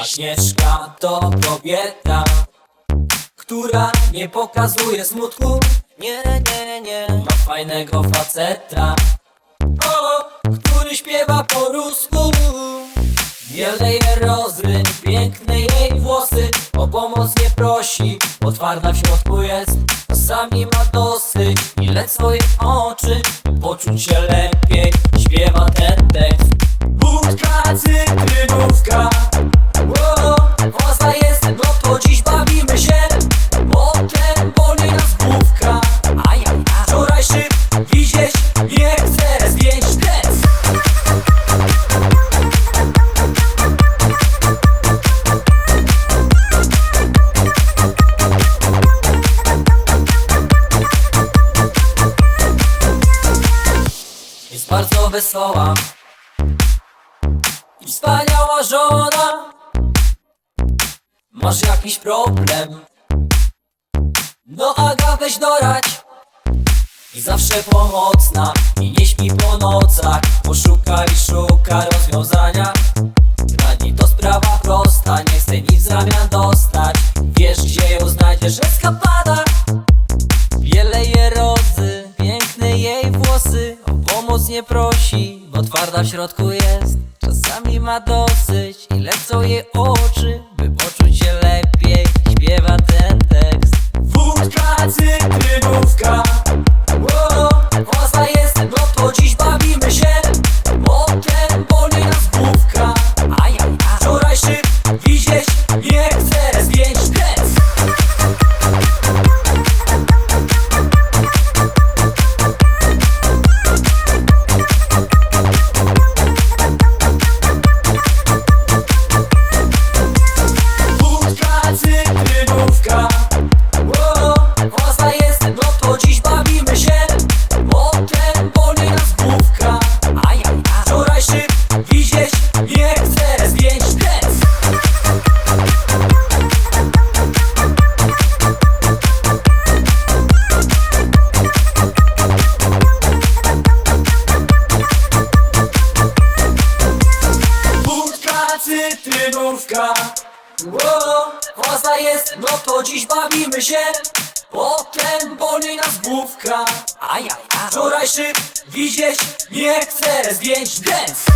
Agnieszka to kobieta Która nie pokazuje smutku. Nie, nie, nie Ma fajnego faceta. O, który śpiewa po rusku. Wiele jej rozryn, piękne jej włosy. O pomoc nie prosi, bo twarda w środku jest. Czasami ma dosyć, ile swoje oczy. Poczuć się lepiej, śpiewa ten tekst. Budka, cytrynówka wesoła. I wspaniała żona. Masz jakiś problem? No Aga weź dorać. I zawsze pomocna. I nie śpi po nocach. Poszuka i szuka rozwiązania. Dla niej to sprawa prosta. Nie chce nic w zamian dostać. Wiesz gdzie ją znajdziesz? Eskapada nie prosi, bo twarda w środku jest. Czasami ma dosyć i lecą jej oczy By poczuć się lepiej, śpiewa ten tekst. Wódka, cytrynówka. Ło, Właza jest, no to dziś bawimy się. Potem boli nas główka Wczorajszy widzieć nie chcę zdjęć Ło, Właza jest, no to dziś bawimy się. Potem boli nas główka. Ajajaj Wczorajszy widzieć nie chcę zdjęć dance